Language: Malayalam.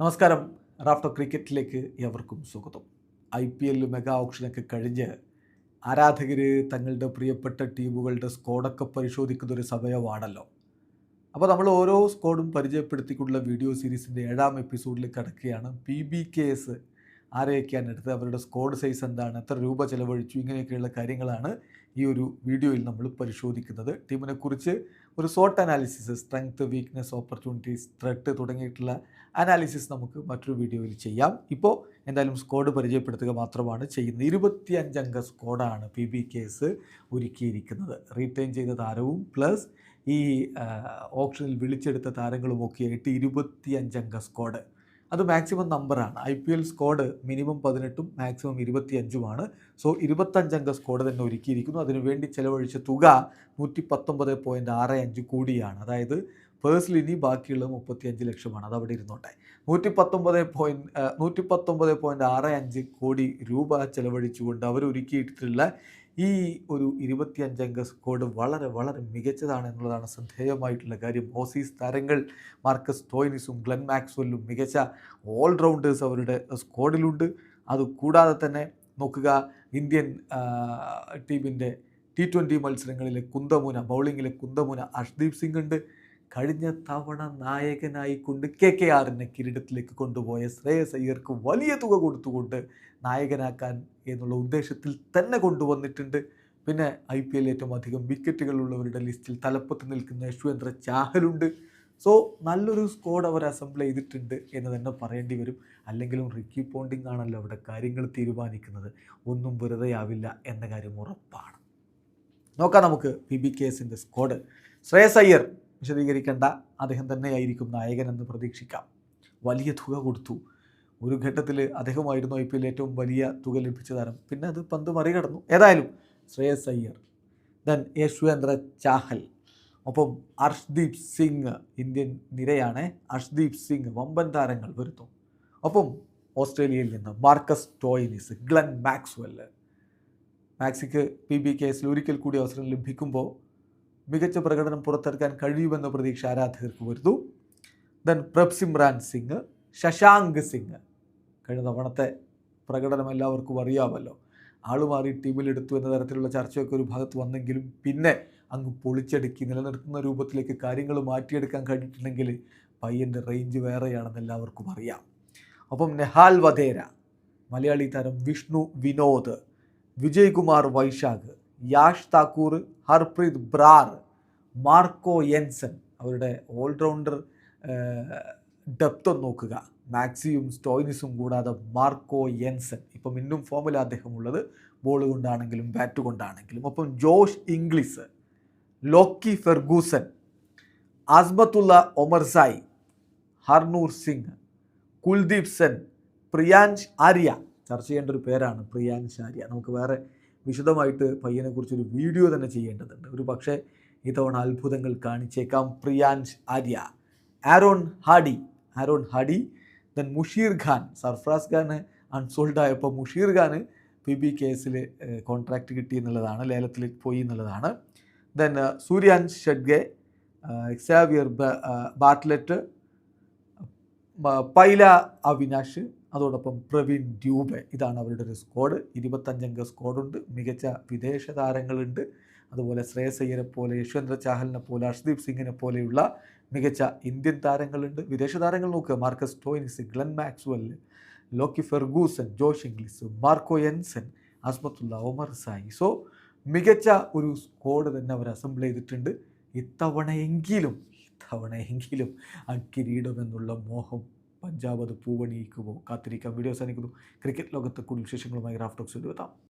നമസ്കാരം. റാഫ്റ്റർ ക്രിക്കറ്റിലേക്ക് എവർക്കും സ്വാഗതം. ഐ പി എല്ലിൽ മെഗാ ഓപ്ഷനൊക്കെ കഴിഞ്ഞ് ആരാധകർ തങ്ങളുടെ പ്രിയപ്പെട്ട ടീമുകളുടെ സ്കോഡൊക്കെ പരിശോധിക്കുന്ന ഒരു സമയമാണല്ലോ. അപ്പോൾ നമ്മൾ ഓരോ സ്കോഡും പരിചയപ്പെടുത്തിക്കൊണ്ടുള്ള വീഡിയോ സീരീസിന്റെ ഏഴാം എപ്പിസോഡിൽ കിടക്കുകയാണ്. പി ബി കെ എസ് ആരെയൊക്കെയാണ് എടുത്തത് അവരുടെ സ്കോഡ് സൈസ് എന്താണ് എത്ര രൂപ ചിലവഴിച്ചു ഇങ്ങനെയൊക്കെയുള്ള കാര്യങ്ങളാണ് ഈ ഒരു വീഡിയോയിൽ നമ്മൾ പരിശോധിക്കുന്നത്. ടീമിനെക്കുറിച്ച് ഒരു saute analysis strength weakness opportunities threat തുടങ്ങിയിട്ടുള്ള അനാലിസിസ് നമുക്ക് മറ്റൊരു വീഡിയോയിൽ ചെയ്യാം. ഇപ്പോൾ എന്തായാലും സ്കോഡ് പരിചയപ്പെടുത്തുക മാത്രമാണ് ചെയ്യുന്നത്. ഇരുപത്തിയഞ്ചംഗ സ്കോഡാണ് പി ബി കേസ് ഒരുക്കിയിരിക്കുന്നത്. റീറ്റെയിൻ ചെയ്ത താരവും പ്ലസ് ഈ ഓപ്ഷനിൽ വിളിച്ചെടുത്ത താരങ്ങളുമൊക്കെ ആയിട്ട് ഇരുപത്തിയഞ്ചംഗ സ്കോഡ് അത് മാക്സിമം നമ്പറാണ് I P L squad minimum പതിനെട്ടും മാക്സിമം ഇരുപത്തിയഞ്ചുമാണ്. സോ ഇരുപത്തഞ്ചംഗ സ്ക്വാഡ് തന്നെ ഒരുക്കിയിരിക്കുന്നു. അതിനുവേണ്ടി ചെലവഴിച്ച തുക നൂറ്റി പത്തൊമ്പത് പോയിന്റ് ആറ് അഞ്ച് കോടിയാണ്. അതായത് പേഴ്സണൽ ഇനി ബാക്കിയുള്ളത് മുപ്പത്തിയഞ്ച് ലക്ഷമാണ്. അത് അവിടെ ഇരുന്നോട്ടെ. നൂറ്റി പത്തൊമ്പത് പോയിന്റ് നൂറ്റി പത്തൊമ്പത് പോയിന്റ് ആറ് അഞ്ച് കോടി രൂപ ചെലവഴിച്ചുകൊണ്ട് അവർ ഒരുക്കിയിട്ടുള്ള ഈ ഒരു ഇരുപത്തിയഞ്ചംഗ സ്ക്വാഡ് വളരെ വളരെ മികച്ചതാണ് എന്നുള്ളതാണ് ശ്രദ്ധേയമായിട്ടുള്ള കാര്യം. ഓസീസ് താരങ്ങൾ മാർക്കസ് ടോയിനിസും ഗ്ലെൻ മാക്സ്വെല്ലും മികച്ച ഓൾറൗണ്ടേഴ്സ് അവരുടെ സ്ക്വാഡിലുണ്ട്. അതുകൂടാതെ തന്നെ നോക്കുക ഇന്ത്യൻ ടീമിന്റെ ടി ട്വന്റി മത്സരങ്ങളിലെ കുന്തമുന ബൗളിങ്ങിലെ കുന്തമുന അഷ്ദീപ് സിംഗ് ഉണ്ട് കഴിഞ്ഞ തവണ നായകനായിക്കൊണ്ട് കെ കെ ആറിനെ കിരീടത്തിലേക്ക് കൊണ്ടുപോയ ശ്രേയസ് അയ്യർക്ക് വലിയ തുക കൊടുത്തുകൊണ്ട് നായകനാക്കാൻ എന്നുള്ള ഉദ്ദേശത്തിൽ തന്നെ കൊണ്ടുവന്നിട്ടുണ്ട്. പിന്നെ ഐ പി എൽ ഏറ്റവും അധികം വിക്കറ്റുകളുള്ളവരുടെ ലിസ്റ്റിൽ തലപ്പത്ത് നിൽക്കുന്ന യശ്വേന്ദ്ര ചാഹലുണ്ട്. സോ നല്ലൊരു സ്ക്വാഡ് അവർ അസംബിൾ ചെയ്തിട്ടുണ്ട് എന്ന് തന്നെ പറയേണ്ടി വരും. അല്ലെങ്കിലും റിക്കി പോണ്ടിങ് ആണല്ലോ അവിടെ കാര്യങ്ങൾ തീരുമാനിക്കുന്നത്. ഒന്നും വെറുതെ ആവില്ല എന്ന കാര്യം ഉറപ്പാണ്. നോക്കാം നമുക്ക് പി ബി കെ എസിന്റെ സ്ക്വാഡ് ശ്രേയസ് അയ്യർ വിശദീകരിക്കേണ്ട. അദ്ദേഹം തന്നെയായിരിക്കും നായകൻ എന്ന് പ്രതീക്ഷിക്കാം. വലിയ തുക കൊടുത്തു. ഒരു ഘട്ടത്തിൽ അദ്ദേഹമായിരുന്നു ഐ പി എൽ ഏറ്റവും വലിയ തുക ലഭിച്ച താരം. പിന്നെ അത് പന്ത് മറികടന്നു. ഏതായാലും ശ്രേയസ് അയ്യർ ദെൻ യശ്വേന്ദ്ര ചാഹൽ. ഒപ്പം അർഷ്ദീപ് സിംഗ് ഇന്ത്യൻ നിരയാണ്. അർഷ്ദീപ് സിംഗ് വമ്പൻ താരങ്ങൾ വരുന്നു. ഒപ്പം ഓസ്ട്രേലിയയിൽ നിന്ന് മാർക്കസ് ടോയിനിസ് ഗ്ലൻ മാക്സ്വെല്ല് മാക്സിക്ക് പി ബി കേസിൽ ഒരിക്കൽ കൂടി അവസരം ലഭിക്കുമ്പോൾ മികച്ച പ്രകടനം പുറത്തെടുക്കാൻ കഴിയുമെന്ന പ്രതീക്ഷ ആരാധകർക്ക് വരുന്നു. ദെൻ പ്രബ്സിമ്രാൻ സിംഗ് ശശാങ്ക് സിംഗ്. കഴിഞ്ഞ തവണത്തെ പ്രകടനം എല്ലാവർക്കും അറിയാമല്ലോ. ആൾ മാറി ടീമിലെടുത്തു എന്ന തരത്തിലുള്ള ചർച്ചയൊക്കെ ഒരു ഭാഗത്ത് വന്നെങ്കിലും പിന്നെ അങ്ങ് പൊളിച്ചടുക്കി നിലനിർത്തുന്ന രൂപത്തിലേക്ക് കാര്യങ്ങൾ മാറ്റിയെടുക്കാൻ കഴിഞ്ഞിട്ടുണ്ടെങ്കിൽ പയ്യന്റെ റേഞ്ച് വേറെയാണെന്ന് എല്ലാവർക്കും അറിയാം. അപ്പം നെഹാൽ വധേര മലയാളി താരം വിഷ്ണു വിനോദ് വിജയ്കുമാർ വൈശാഖ് യാഷ് താക്കൂർ ഹർപ്രീത് ബ്രാർ മാർക്കോ യെൻസൺ അവരുടെ ഓൾറൗണ്ടർ ഡെപ്ത് നോക്കുക. മാക്സിയും സ്റ്റോയിനിസും കൂടാതെ മാർക്കോ യെൻസൺ. ഇപ്പം ഇന്നും ഫോമിൽ അദ്ദേഹം ഉള്ളത് ബോൾ കൊണ്ടാണെങ്കിലും ബാറ്റ് കൊണ്ടാണെങ്കിലും. ഒപ്പം Josh Inglis Lockie Ferguson Azmatullah Omarzai Harnoor Singh Kuldeep Sen Priyansh Arya. ചർച്ച ചെയ്യേണ്ട ഒരു പേരാണ് പ്രിയാൻഷ് ആര്യ. നമുക്ക് വേറെ വിശദമായിട്ട് പയ്യനെക്കുറിച്ച് ഒരു വീഡിയോ തന്നെ ചെയ്യേണ്ടതുണ്ട്. ഒരു പക്ഷേ ഇത്തവണ അത്ഭുതങ്ങൾ കാണിച്ചേക്കാം Priyansh Arya. Aaron Hardie. Aaron Hardie. Then Musheer Khan. Sarfaraz Khan unsold ആയപ്പോൾ മുഷീർ ഖാന് പി ബി കേസിൽ കോൺട്രാക്റ്റ് കിട്ടി എന്നുള്ളതാണ് ലേലത്തിൽ പോയി എന്നുള്ളതാണ്. ദെൻ സൂര്യാൻ ഷഡ്ഗെ എക്സാവിയർ ബാട്ട്ലെറ്റ് പൈല അവിനാഷ് അതോടൊപ്പം പ്രവീൺ ഡ്യൂബെ ഇതാണ് അവരുടെ ഒരു സ്ക്വാഡ് ഇരുപത്തഞ്ചംഗ സ്ക്വാഡുണ്ട് മികച്ച വിദേശ താരങ്ങളുണ്ട്. അതുപോലെ ശ്രേയസ് അയ്യരെ പോലെ യശ്വന്ദ്ര ചാഹലിനെ പോലെ ഹർഷ്ദീപ് സിംഗിനെ പോലെയുള്ള മികച്ച ഇന്ത്യൻ താരങ്ങളുണ്ട്. വിദേശ താരങ്ങൾ നോക്കുക. Marcus Stoinis Glenn Maxwell Lockie Ferguson Josh Inglis Marco Jansen Azmatullah Omarzai. So മികച്ച ഒരു സ്ക്വാഡ് തന്നെ അവർ അസംബിൾ ചെയ്തിട്ടുണ്ട്. ഇത്തവണയെങ്കിലും ഇത്തവണയെങ്കിലും ആ കിരീടമെന്നുള്ള മോഹം പഞ്ചാബ് അത് പൂവണിയിക്കുമോ? കാത്തിരിക്കാം. വീഡിയോ അവസാനിക്കുന്നു. ക്രിക്കറ്റ് ലോകത്തെ കൂടുതൽ വിശേഷങ്ങളുമായി റാഫ്റ്റോക്സ് എത്താം.